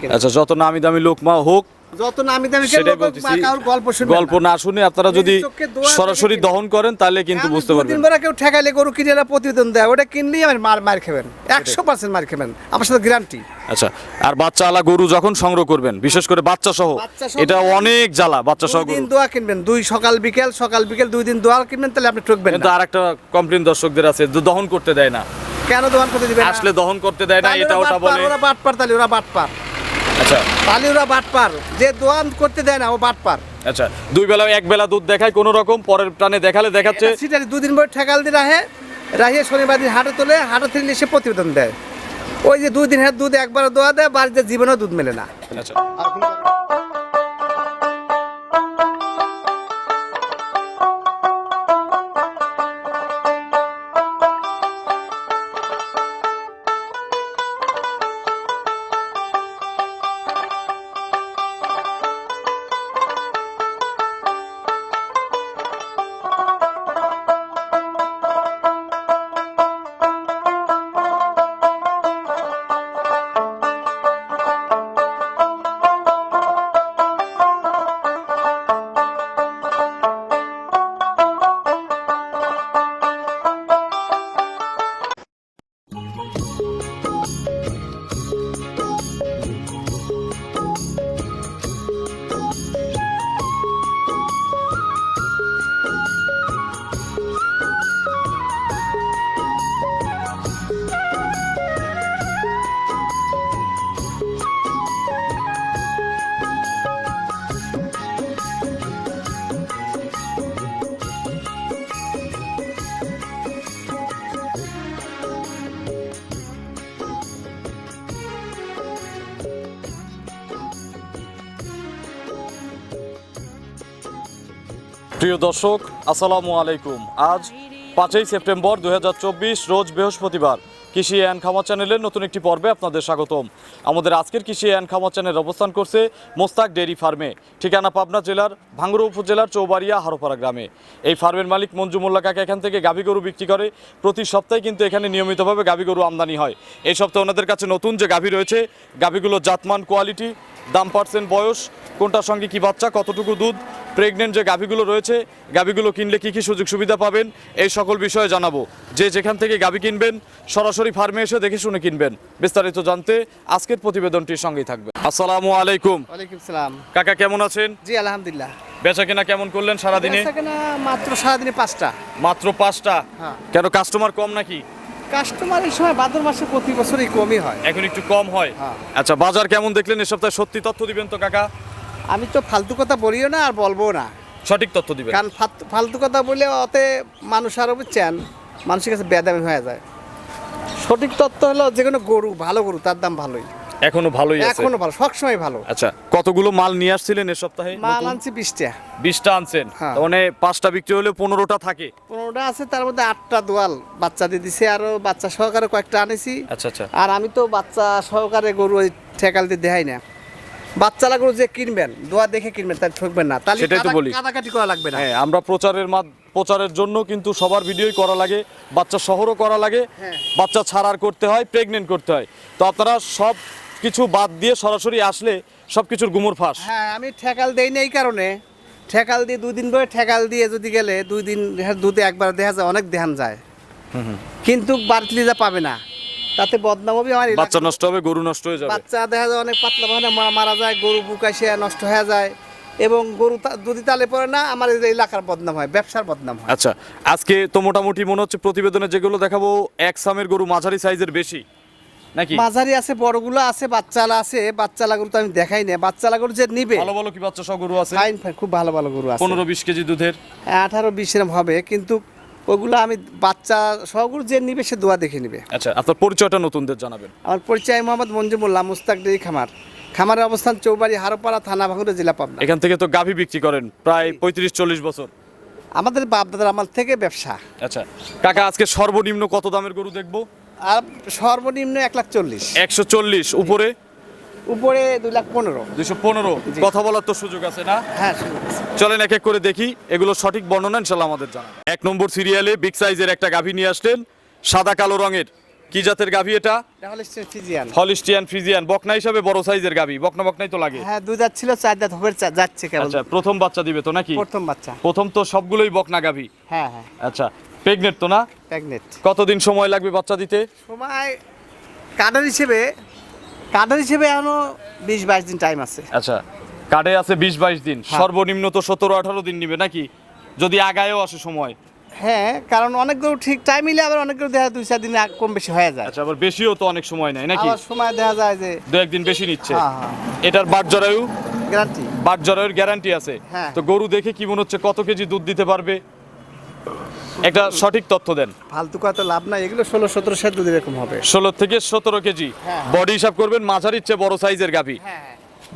আচ্ছা যত নামি দামি লোক মা হোক যত নামি দামি গল্প শুনবেন গল্প না। শুনে আপনারা যদি সরাসরি দহন করেন তাহলে কিন্তু বুঝতে পারবেন। পরে কেউ ঠেকাইলে গরু কিনে প্রতিবেদন দেয় ওটা কিনলেই আমার মার মার খাবেন। একশো পার্সেন্ট মার খাবেন আমার সাথে গ্যারান্টি আচ্ছা আর বাচ্চা আলা গরু যখন সংগ্রহ করবেন বিশেষ করে বাচ্চা সহ এটা অনেক জ্বালা বাচ্চা সহ দুই দিন দোয়া কিনবেন দুই সকাল বিকেল সকাল বিকেল দুই দিন দোয়া কিনবেন তাহলে আপনি ঠকবেন কিন্তু আর একটা কমপ্লেন দর্শকদের আছে দহন করতে দেয় না। কেন দোয়ান করতে দিবেন আসলে দহন করতে দেয় না এটা ওটা বলে। ওরা বাটপার তাহলে ওরা বাটপার। আচ্ছা। তাহলে ওরা বাটপার যে দোয়ান করতে দেয় না ও বাটপার। আচ্ছা দুই বেলা এক বেলা দুধ দেখায় কোনো রকম পরের টানে দেখালে দেখাচ্ছে। সিটারি দুদিন পর ঠেকাল দিয়ে রাহে রাহিয়ে শনিবার দিন হাটে তোলে হাটে থেকে এসে প্রতিবেদন দেয়। ওই যে দুই দিন দুধ একবার দোয়া দেয় বাড়িতে জীবনেও দুধ মেলে না। আচ্ছা। প্রিয় দর্শক আসসালামু আলাইকুম। আজ পাঁচই সেপ্টেম্বর দুই হাজার চব্বিশ রোজ বৃহস্পতিবার। কৃষি অ্যান্ড খামার চ্যানেলের নতুন একটি পর্বে আপনাদের স্বাগতম। আমাদের আজকের কৃষি অ্যান্ড খামার চ্যানেল অবস্থান করছে মোস্তাক ডেয়ারি ফার্মে, ঠিকানা পাবনা জেলার ভাঙ্গুড়া উপজেলার চৌবাড়িয়া হারোপাড়া গ্রামে। এই ফার্মের মালিক মঞ্জু মোল্লা কাকা এখান থেকে গাভী গরু বিক্রি করে, প্রতি সপ্তাহে কিন্তু এখানে নিয়মিতভাবে গাভী গরু আমদানি হয়। এই সপ্তাহে ওনাদের কাছে নতুন যে গাভী রয়েছে, গাভীগুলো জাতমান, কোয়ালিটি, দাম পার্সেন্ট, বয়স, কোনটার সঙ্গে কি বাচ্চা, কতটুকু দুধ প্রেগনেন্ট যে গাভীগুলো রয়েছে, গাভীগুলো কিনলে কি কি সুযোগ সুবিধা পাবেন, এই সকল বিষয়ে জানাব। যে যেখান থেকে গাভী কিনবেন, সরাসরি ফার্মে এসে দেখে শুনে কিনবেন। বিস্তারিত জানতে আজকের প্রতিবেদনটির সঙ্গেই থাকবে আসসালামু আলাইকুম। ওয়ালাইকুম সালাম। কাকা কেমন আছেন? জি আলহামদুলিল্লাহ। বেচা কেনা কেমন করলেন সারাদিনে? বেচাকেনা মাত্র সারাদিনে পাঁচটা। মাত্র পাঁচটা? হ্যাঁ। কেন কাস্টমার কম নাকি? কাস্টমার এই সময় ভাদ্র মাসে প্রতি বছরই কমই হয়। এখন একটু কম হয়। হ্যাঁ। আচ্ছা বাজার কেমন দেখলেন? এ সপ্তাহে সত্যি তথ্য দিবেন তো কাকা? আমি তো ফালতু কথা বলিও না আর বলব না। সঠিক তথ্য দিবেন। কারণ ফালতু কথা বললে অতে মানুষ আরও বুঝছেন মানুষের কাছে বেদামি হয়ে যায়। সঠিক তত্ত্ব হলো যে কোনো গরু ভালো গরু তার দাম ভালোই। এখনও ভালোই আছে? এখনও ভালো সবসময় ভালো। আচ্ছা কতগুলো মাল নিয়ে আসছিলেন এ সপ্তাহে মাল আনছি বিশটা। বিশটা আনছেন? হ্যাঁ। মানে পাঁচটা বিক্রি হলে পনেরোটা থাকে? পনেরোটা আছে তার মধ্যে আটটা দোয়াল বাচ্চা দিয়ে দিছে আরও বাচ্চা সহকারে কয়েকটা আনেছি। আচ্ছা আচ্ছা। আর আমি তো বাচ্চা সহকারে গরু ওই ঠেকাল দিয়ে দেখাই না। বাচ্চালা গরু যে কিনবেন দোয়া দেখে কিনবেন তাই ঠকবেন না। তাহলে সেটাই তো বলি। কাদাকাটি করা লাগবে না। হ্যাঁ আমরা প্রচারের মাদ প্রচারের জন্য কিন্তু সবার ভিডিওই করা লাগে বাচ্চা শহরও করা লাগে হ্যাঁ। বাচ্চা ছাড়ার করতে হয় প্রেগনেন্ট করতে হয়। তো আপনারা সব কিছু বাদ দিয়ে সরাসরি আসলে সব কিছুর গুমর ফাঁস। হ্যাঁ আমি ঠেকাল দেই না এই কারণে। ঠেকাল দিয়ে দুই দিন পরে ঠেকাল দিয়ে যদি গেলে দুই দিন দুধে একবার দেখা যায় অনেক দেহান যায়। কিন্তু বাড়তি যা পাবে না। তাতে বদনাম হবে আমার বাচ্চা নষ্ট হবে গরু নষ্ট হয়ে যাবে। বাচ্চা দেখা যায় অনেক পাতলা বাহানে মারা যায় গরু বুকাইসে নষ্ট হয়ে যায়। এবং গরু যদি তালে পড়ে না আমার এই এলাকার বদনাম হয় ব্যবসার বদনাম হয়। আচ্ছা আজকে তো মোটামুটি মনে হচ্ছে প্রতিবেদনে যেগুলো দেখাবো এক সামের গরু মাঝারি সাইজের বেশি। নাকি? মাঝারি আছে বড়গুলো আছে বাচ্চালা আছে বাচ্চালা গরু তো আমি দেখাই না বাচ্চালা গরু যে নিবে ভালো ভালো কি বাচ্চা সহ গরু আছে? ফাইন ফাইন খুব ভালো ভালো গরু আছে। পনেরো বিশ কেজি দুধের? আঠারো বিশ এরম হবে কিন্তু ওগুলো আমি বাচ্চা সহগুলো যে নিবে সে দোয়া দেখে নিবে। আচ্ছা আপনার পরিচয়টা নতুনদের জানাবেন। আমার পরিচয় মোহাম্মদ মঞ্জুমুল্লাহ মুস্তাক ডেরি খামার। খামারের অবস্থান চৌবাড়ি হারোপাড়া থানা ভাঙুরা জেলা পাবনা। এখান থেকে তো গাভী বিক্রি করেন প্রায় পঁয়ত্রিশ চল্লিশ বছর। আমাদের বাপ দাদার আমার থেকে ব্যবসা। আচ্ছা কাকা আজকে সর্বনিম্ন কত দামের গরু দেখব? আর সর্বনিম্ন এক লাখ চল্লিশ। একশো চল্লিশ উপরে? উপরে দুই লাখ পনেরো। দুইশো পনেরো কথা বলার তো সুযোগ আছে না? হ্যাঁ চলেন এক এক করে দেখি এগুলো সঠিক বর্ণনা ইনশাল্লাহ আমাদের জানা এক নম্বর সিরিয়ালে বিগ সাইজের একটা গাভী নিয়ে আসলেন সাদা কালো রঙের। কি জাতের গাভী এটা? Holstein Friesian. ফ্রিজিয়ান বকনা হিসাবে বড় সাইজের গাভী। বকনা বকনাই তো লাগে। হ্যাঁ দাঁত ছিল চার দাঁত হবে যাচ্ছে কেবল। আচ্ছা প্রথম বাচ্চা দিবে তো নাকি? প্রথম বাচ্চা। প্রথম তো সবগুলোই বকনা গাভী। হ্যাঁ হ্যাঁ। আচ্ছা প্রেগনেন্ট তো না? প্রেগনেন্ট কতদিন সময় লাগবে বাচ্চা দিতে? সময় কার্ডার হিসেবে কার্ডার হিসেবে এখনও বিশ বাইশ দিন টাইম আছে। আচ্ছা কার্ডে আছে বিশ বাইশ দিন। হ্যাঁ। সর্বনিম্ন তো সতেরো আঠারো দিন নিবে নাকি? যদি আগায়ও আসে সময়। হ্যাঁ কারণ অনেকগুলো ঠিক টাইম মিলে আবার অনেকগুলো দেখা দুই চার দিন কম বেশি হয়ে যায়। আচ্ছা আবার বেশিও তো অনেক সময় নেয় নাকি? আবার সময় দেখা যায় যে দু একদিন বেশি নিচ্ছে। হ্যাঁ হ্যাঁ। এটার বাট জরায়ু? গ্যারান্টি বাট জরায়ুর গ্যারান্টি আছে। হ্যাঁ। তো গরু দেখে কি মনে হচ্ছে কত কেজি দুধ দিতে পারবে? একটা সঠিক তথ্য দেন। ফালতু কত লাভ নাই এগুলো ষোলো সতেরো সাত দুধ এরকম হবে। ষোলো থেকে সতেরো কেজি। বডি হিসাব করবেন মাঝারির চেয়ে বড় সাইজের গাভী।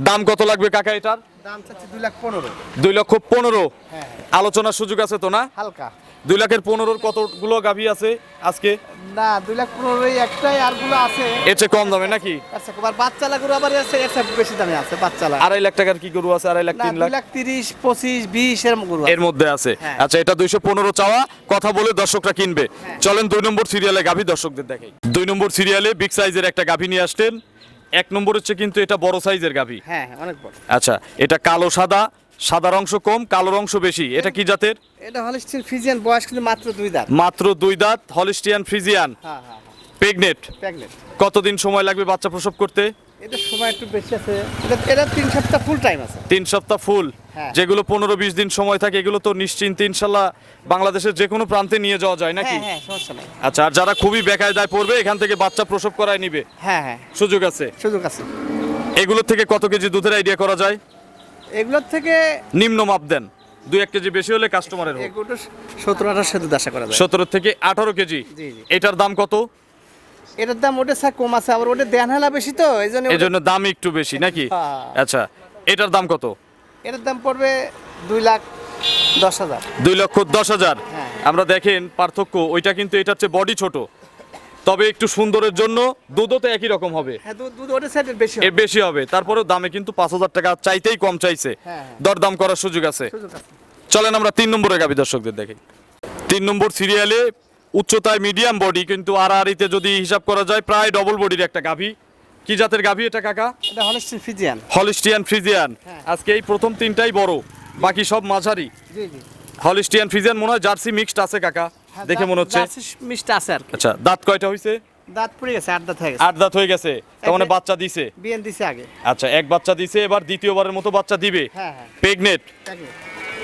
দাম কত লাগবে কাকা এটার? দাম চাচ্ছি দুই লাখ পনেরো। দুই লক্ষ পনেরো। হ্যাঁ। আলোচনার সুযোগ আছে তো না? হালকা। দুই লাখের পনেরোর কতগুলো গাভী আছে আজকে? না দুই লাখ পনেরোই একটাই আরগুলো আছে। এর চেয়ে কম দামে নাকি? আচ্ছা বাচ্চালা গরু আবার আছে এর চেয়ে বেশি দামে আছে বাচ্চালা। আড়াই লাখ টাকার কি গরু আছে? আড়াই লাখ তিন লাখ? লাখ তিরিশ পঁচিশ বিশ এরকম গরু এর মধ্যে আছে। হ্যাঁ। আচ্ছা এটা দুইশো পনেরো চাওয়া কথা বলে দর্শকরা কিনবে। হ্যাঁ। চলেন দুই নম্বর সিরিয়ালে গাভী দর্শকদের দেখাই। দুই নম্বর সিরিয়ালে বিগ সাইজের একটা গাভী নিয়ে আসতেন। এক নম্বর হচ্ছে কিন্তু এটা বড় সাইজের গাভী। হ্যাঁ হ্যাঁ অনেক বড়। আচ্ছা এটা কালো সাদা সাদার অংশ কম কালোর অংশ বেশি। এটা কি জাতের? এটা হলিস্টিন ফিজিয়ান বয়স কিন্তু মাত্র দুই দাঁত। মাত্র দুই দাঁত হলিস্টিয়ান ফ্রিজিয়ান। হ্যাঁ হ্যাঁ প্রেগনেট প্রেগনেন্ট কতদিন সময় লাগবে বাচ্চা প্রসব করতে? এটা সময় একটু বেশি আছে। এটা এটা তিন সপ্তাহ ফুল টাইম আছে। তিন সপ্তাহ ফুল হ্যাঁ। যেগুলো পনেরো বিশ দিন সময় থাকে এগুলো তো নিশ্চিন্তে ইনশাল্লাহ বাংলাদেশের যে কোনো প্রান্তে নিয়ে যাওয়া যায় নাকি? হ্যাঁ হ্যাঁ আচ্ছা আর যারা খুবই বেকায় দায় পড়বে এখান থেকে বাচ্চা প্রসব করায় নিবে? হ্যাঁ হ্যাঁ। সুযোগ আছে? সুযোগ আছে। এগুলোর থেকে কত কেজি দুধের আইডিয়া করা যায়? এগুলোর থেকে নিম্ন মাপ দেন। দুই এক কেজি বেশি হলে কাস্টমারের এগুলো সতেরো আঠাশো সাথে আশা করা যায়। সতেরো থেকে আঠারো কেজি। এটার দাম কত? এটার দাম ওটা স্যার কম আছে আবার ওটা দেন হেলা বেশি তো এই জন্য এই জন্য দাম একটু বেশি নাকি? হ্যাঁ। আচ্ছা এটার দাম কত? এটার দাম পড়বে দুই লাখ দশ হাজার। দুই লক্ষ দশ হাজার। হ্যাঁ। আমরা দেখেন পার্থক্য ওইটা কিন্তু এটার চেয়ে বডি ছোট। তবে একটু সুন্দরের জন্য দুধও তো একই রকম হবে। হ্যাঁ এর বেশি হবে। তারপরেও দামে কিন্তু পাঁচ হাজার টাকা চাইতেই কম চাইছে। হ্যাঁ। দরদাম করার সুযোগ আছে। চলেন আমরা তিন নম্বরে গাবি দর্শকদের দেখি। তিন নম্বর সিরিয়ালে উচ্চতায় মিডিয়াম বডি কিন্তু আড়াআড়িতে যদি হিসাব করা যায় প্রায় ডবল বডির একটা গাভী কি জাতের গাভী এটা কাকা? এটা হলিস্টিন ফিজিয়ান হলিস্টিয়ান ফ্রিজিয়ান হ্যাঁ। আজকে এই প্রথম তিনটাই বড় বাকি সব মাঝারি। জি জি। হলিস্টিয়ান ফ্রিজিয়ান মনে হয় জার্সি মিক্সড আছে কাকা। হ্যাঁ, দেখে মনে হচ্ছে মিষ্টি আছে আর আচ্ছা দাঁত কয়টা হইছে? দাঁত পড়ে গেছে আট দাঁত হয়ে গেছে। আট দাঁত হয়ে গেছে? তার মানে বাচ্চা দিছে? বিএন দিছে আগে। আচ্ছা এক বাচ্চা দিছে এবার দ্বিতীয়বারের মতো বাচ্চা দিবে? হ্যাঁ হ্যাঁ। প্রেগনেট।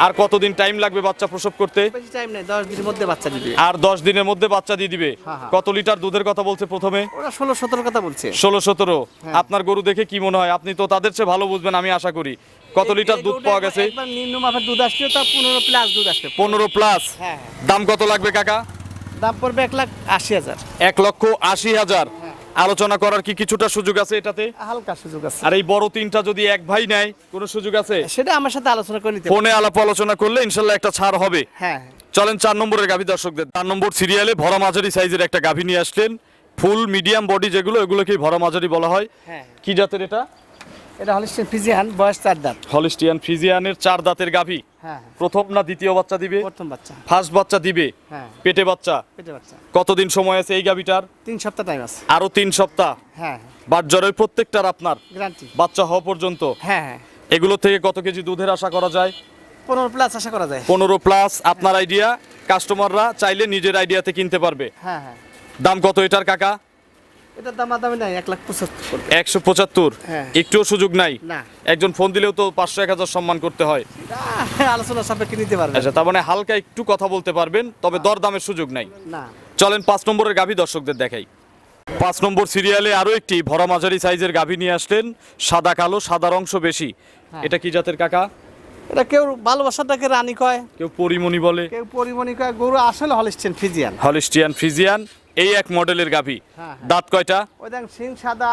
আর কতদিন টাইম লাগবে বাচ্চা প্রসব করতে? বেশি টাইম নেই দশ দিনের মধ্যে বাচ্চা দিবে। আর দশ দিনের মধ্যে বাচ্চা দিয়ে দিবে? হ্যাঁ, হ্যাঁ। কত লিটার দুধের কথা বলছে প্রথমে? ওরা ষোলো সতেরো কথা বলছে। ষোলো সতেরো। হ্যাঁ। আপনার গরু দেখে কি মনে হয়? আপনি তো তাদের চেয়ে ভালো বুঝবেন আমি আশা করি। কত লিটার দুধ পাওয়া গেছে? একবার নিম্ন মাপের দুধ আসছে তা পনেরো প্লাস দুধ আসবে পনেরো প্লাস হ্যাঁ দাম কত লাগবে কাকা? দাম পড়বে এক লাখ আশি হাজার। এক লক্ষ আশি হাজার। আলোচনা করার কি কিছুটা সুযোগ আছে এটাতে? হালকা সুযোগ আছে। আর এই বড় তিনটা যদি এক ভাই নেয় কোনো সুযোগ আছে? সেটা আমার সাথে আলোচনা করে নিতে ফোনে আলাপ আলোচনা করলে ইনশাল্লাহ একটা ছাড় হবে। হ্যাঁ চলেন চার নম্বরের গাভী দর্শকদের। চার নম্বর সিরিয়ালে ভরা মাঝারি সাইজের একটা গাভী নিয়ে আসলেন। ফুল মিডিয়াম বডি যেগুলো এগুলোকে ভরা মাঝারি বলা হয়। হ্যাঁ। কি জাতের এটা? এটা হলিস্টিন ফিজিয়ান বয়স চার দাঁত। হলিস্টিয়ান ফ্রিজিয়ানের চার দাঁতের গাভী। হ্যাঁ প্রথম না দ্বিতীয় বাচ্চা দিবে? প্রথম বাচ্চা। ফার্স্ট বাচ্চা দিবে? হ্যাঁ। পেটে বাচ্চা? পেটে বাচ্চা। কতদিন সময় আছে এই গাভীটার? তিন সপ্তাহ টাইম আছে। আরও তিন সপ্তাহ? হ্যাঁ বাট জ্বরের প্রত্যেকটার আপনার গ্যারান্টি বাচ্চা হওয়া পর্যন্ত? হ্যাঁ হ্যাঁ। এগুলো থেকে কত কেজি দুধের আশা করা যায়? পনেরো প্লাস আশা করা যায়। পনেরো প্লাস আপনার আইডিয়া কাস্টমাররা চাইলে নিজের আইডিয়াতে কিনতে পারবে। হ্যাঁ হ্যাঁ। দাম কত এটার কাকা? এটার দাম দামি নাই এক লাখ পঁচাত্তর। একশো পঁচাত্তর? হ্যাঁ। একটুও সুযোগ নাই? না। একজন ফোন দিলেও তো পাঁচশো এক হাজার সম্মান করতে হয়। আলোচনা সাপেক্ষে নিতে পারবে। আচ্ছা তার মানে হালকা একটু কথা বলতে পারবেন তবে দর দামের সুযোগ নাই। না। চলেন পাঁচ নম্বরের গাভী দর্শকদের দেখাই। পাঁচ নম্বর সিরিয়ালে আরও একটি ভরা মাঝারি সাইজের গাভী নিয়ে আসলেন সাদা কালো সাদার অংশ বেশি। হ্যাঁ। এটা কি জাতের কাকা? এটা কেউ ভালোবাসাটাকে রানী কয়। কেউ পরিমণি বলে। কেউ পরিমণি কয় গরু আসলে হলিস্টিন ফিজিয়ান। হলিস্টিয়ান ফ্রিজিয়ান এই এক মডেলের গাভী। হ্যাঁ, হ্যাঁ। দাঁত কয়টা? ওই দেখ সিং সাদা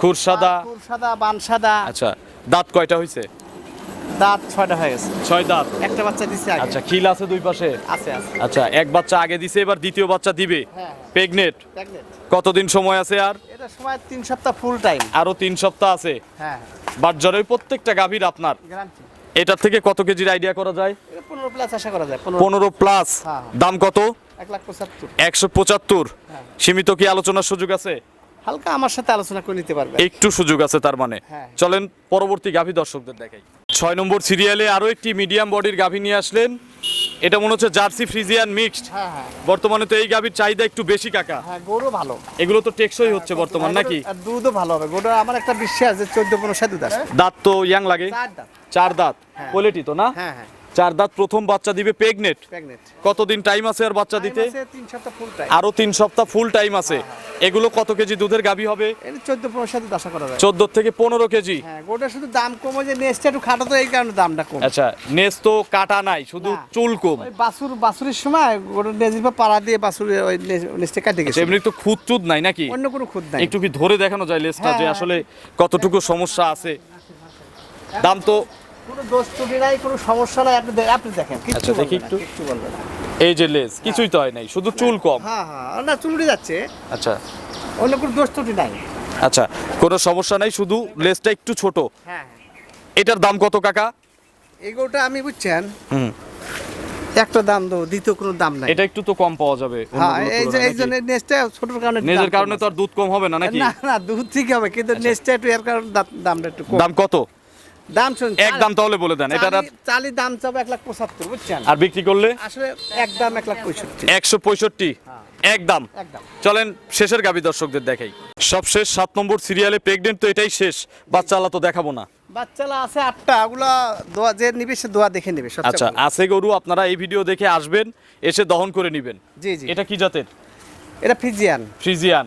খুর সাদা? খুর সাদা বান সাদা। আচ্ছা দাঁত কয়টা হয়েছে দাঁত ছয়টা হয়ে গেছে। ছয় দাঁত। একটা বাচ্চা দিছে আগে। আচ্ছা খিল আছে দুই পাশে? আছে আছে। আচ্ছা এক বাচ্চা আগে দিছে এবার দ্বিতীয় বাচ্চা দিবে? হ্যাঁ প্রেগনেট প্রেগনেন্ট? কতদিন সময় আছে আর? এটা সময় তিন সপ্তাহ ফুল টাইম আরও তিন সপ্তাহ আছে? হ্যাঁ বাট জ্বরের প্রত্যেকটা গাভীর আপনার। গ্যারান্টি এটার থেকে কত কেজির আইডিয়া করা যায়? এটা পনেরো প্লাস আশা করা যায় পনেরো। পনেরো প্লাস হ্যাঁ। দাম কত? একশো পঁচাত্তর? হ্যাঁ। সীমিত কি আলোচনার সুযোগ আছে? হালকা আমার সাথে আলোচনা করে নিতে পারবে। একটু সুযোগ আছে তার মানে। হ্যাঁ। চলেন পরবর্তী গাভী দর্শকদের দেখাই। ছয় নম্বর সিরিয়ালে আরও একটি মিডিয়াম বডির গাভী নিয়ে আসলেন। এটা মনে হচ্ছে জার্সি ফ্রিজিয়ান মিক্সড। হ্যাঁ বর্তমানে তো এই গাভীর চাহিদা একটু বেশি কাকা। হ্যাঁ গরু ভালো। এগুলো তো টেকসই হচ্ছে বর্তমান নাকি? দুধও ভালো হবে। গরু আমার একটা বিশ্বাস চোদ্দ পনেরো সাত দুধ আসবে দাঁত তো ইয়াং লাগে। চার দাঁত। চার দাঁত। কোয়ালিটি তো না? হ্যাঁ হ্যাঁ। চার দাঁত প্রথম বাচ্চা দিবে প্রেগনেট কতদিন টাইম আছে আর বাচ্চা দিতে? তিন সপ্তাহ ফুল আরও তিন সপ্তাহ ফুল টাইম আছে। এগুলো কত কেজি দুধের গাভী হবে? চোদ্দ পনেরো সাত আশা করা যায় চোদ্দ থেকে পনেরো কেজি। হ্যাঁ গোটা শুধু দাম কম যে নেসটা একটু খাটো তো এই কারণে দামটা কম। আচ্ছা নেস তো কাটা নাই শুধু চুল কম। বাছুর সময় গোটা নেজির পর পাড়া দিয়ে বাছুর ওই নেসটা কাটে গেছে। এমনি তো খুদ চুদ নাই নাকি? অন্য কোনো খুদ নাই। একটু কি ধরে দেখানো যায় লেসটা যে হ্যাঁ। আসলে কতটুকু সমস্যা আছে? দাম তো কোনো দোষ ত্রুটি নাই কোনো সমস্যা নাই। আপনি আপনি দেখেন আচ্ছা, দেখি একটু। এই যে লেস কিছুই তো হয় নাই শুধু চুল কম। হ্যাঁ হ্যাঁ না চুলুড়ে যাচ্ছে। আচ্ছা। অন্য কোনো দোষ ত্রুটি নাই। আচ্ছা কোনো সমস্যা নাই শুধু লেসটা একটু ছোট। হ্যাঁ এটার দাম কত কাকা? এগুলোটা আমি বুঝছেন হুম। একটা দাম দেবো দ্বিতীয় কোনো দাম নাই। এটা একটু তো কম পাওয়া যাবে হ্যাঁ এই যে এই জন্য নাকি? নেসটা ছোটোর কারণে নিজের কারণে তো আর দুধ কম হবে না নাকি? না না দুধ ঠিক হবে কিন্তু নেসটা একটু এর কারণে দাম- দামটা একটু কম। দাম কত? দাম শুন এক দাম তাহলে বলে দেন এটার আর- চালি দাম চাবো এক লাখ পঁচাত্তর বুঝছেন? আর বিক্রি করলে? আসলে এক দাম এক লাখ পঁয়ষট্টি। একশো পঁয়ষট্টি? এক দাম। চলেন শেষের গাবি দর্শকদের দেখাই। সবশেষ সাত নম্বর সিরিয়ালে প্রেগনেন্ট তো এটাই শেষ বাচ্চা আলা তো দেখাবো না। বাচ্চালা আছে আটটা ওগুলা দোয়া যে নিবে সে দোয়া দেখে নিবে আচ্ছা আছে গরু আপনারা এই ভিডিও দেখে আসবেন এসে দহন করে নেবেন। জি জি। এটা কি জাতের? এটা ফ্রিজিয়ান হ্যাঁ ফ্রিজিয়ান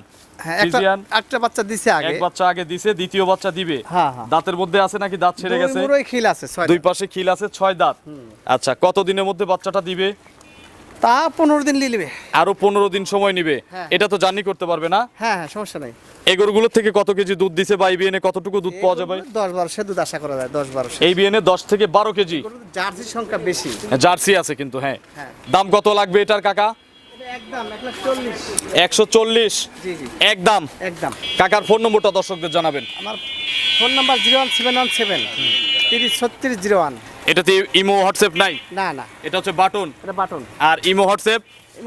একটা বাচ্চা দিছে আগে। এক বাচ্চা আগে দিছে দ্বিতীয় বাচ্চা দিবে। হ্যাঁ, হ্যাঁ। দাঁতের মধ্যে আছে নাকি দাঁত ছেড়ে গেছে? খিল আছে দুই পাশে খিল আছে ছয় দাঁত। আচ্ছা কত দিনের মধ্যে বাচ্চাটা দিবে? তা পনেরো দিন নিয়ে আরও পনেরো দিন সময় নিবে। হ্যাঁ। এটা তো জার্নি করতে পারবে না? হ্যাঁ হ্যাঁ সমস্যা নাই। এই থেকে কত কেজি দুধ দিছে বা এই বিএনে কতটুকু দুধ পাওয়া যাবে? দশ বারো দুধ আশা করা যায় দশ বারো এই বিএনে দশ থেকে বারো কেজি। জার্সির সংখ্যা বেশি। জার্সি আছে কিন্তু হ্যাঁ। হ্যাঁ। দাম কত লাগবে এটার কাকা? একশো চল্লিশ? একদম? একদম। কাকার ফোন নম্বরটা দর্শকদের জানাবেন। আমার phone number zero one seven one seven. তিরিশ ছত্রিশ জিরো ওয়ান। এটাতে ইমো হোয়াটসঅ্যাপ নাই? না না। এটা হচ্ছে বাটন। এটা বাটন। আর imo WhatsApp?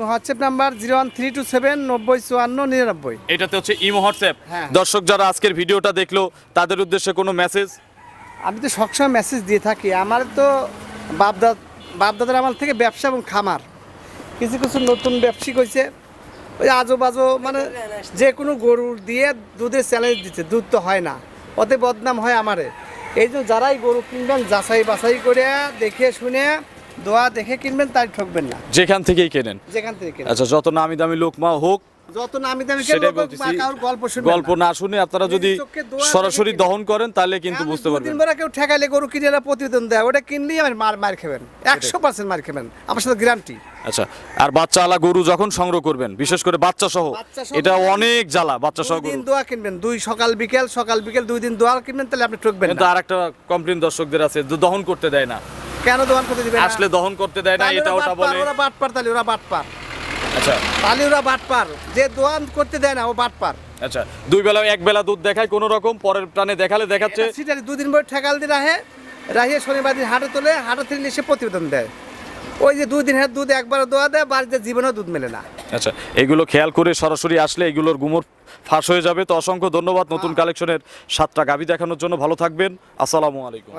WhatsApp number zero one three two seven নব্বই চুয়ান্ন নিরানব্বই। এটাতে হচ্ছে ইমো হোয়াটসঅ্যাপ। হ্যাঁ। দর্শক যারা আজকের ভিডিওটা দেখল তাদের উদ্দেশ্যে কোনো মেসেজ আমি তো সবসময় মেসেজ দিয়ে থাকি। আমার তো বাপদাদ বাপদাদার আমার থেকে ব্যবসা এবং খামার। কিছু কিছু নতুন ব্যবসায়িক হয়েছে ওই আজো বাজো মানে যে কোনো গরুর দিয়ে দুধের চ্যালেঞ্জ দিচ্ছে দুধ তো হয় না ওতে বদনাম হয় আমারে। এই যে যারাই গরু কিনবেন যাচাই বাছাই করে দেখে শুনে দোয়া দেখে কিনবেন তাই ঠকবেন না। যেখান থেকেই কেনেন। যেখান থেকে আচ্ছা যত নামি দামি লোক মা হোক যত নামি দামি সেটাই বলতেছি। গল্প না। শুনে আপনারা যদি সরাসরি দহন করেন তাহলে কিন্তু বুঝতে পারবেন। পরে কেউ ঠেকাইলে গরু কিনে প্রতিবেদন দেয় ওটা কিনলেই মার মার খাবেন। একশো পার্সেন্ট মার খাবেন। আমার সাথে গ্যারান্টি আচ্ছা আর বাচ্চা আলা গরু যখন সংগ্রহ করবেন বিশেষ করে বাচ্চা সহ এটা অনেক জ্বালা বাচ্চা সহ দিন দোয়া কিনবেন। দুই সকাল বিকেল সকাল বিকেল দুই দিন দোয়া কিনবেন তাহলে আপনি ঠকবেন কিন্তু আর একটা কমপ্লেন দর্শকদের আছে দহন করতে দেয় না। কেন দোয়ান করতে দিবেন আসলে দহন করতে দেয় না এটা ওটা বলে। ওরা বাটপার তাহলে ওরা বাটপার। আচ্ছা। তাহলে ওরা বাটপার যে দোয়ান করতে দেয় না ও বাটপার আচ্ছা দুই বেলা এক বেলা দুধ দেখায় কোনো রকম পরের প্রাণে দেখালে দেখাচ্ছে। এটা সিটারি দুদিন পরে ঠেকাল দিয়ে রাহে রাহিয়ে শনিবার দিন হাটে তোলে হাটে থেকে এসে প্রতিবেদন দেয়। ওই যে দুই দিনের দুধ একবার দোয়া দেয় বাড়িতে জীবনেও দুধ মেলে না। আচ্ছা এগুলো খেয়াল করে সরাসরি আসলে এগুলোর গুমর ফাঁস হয়ে যাবে। তো অসংখ্য ধন্যবাদ নতুন কালেকশনের সাতটা গাভি দেখানোর জন্য। ভালো থাকবেন। আসসালামু আলাইকুম।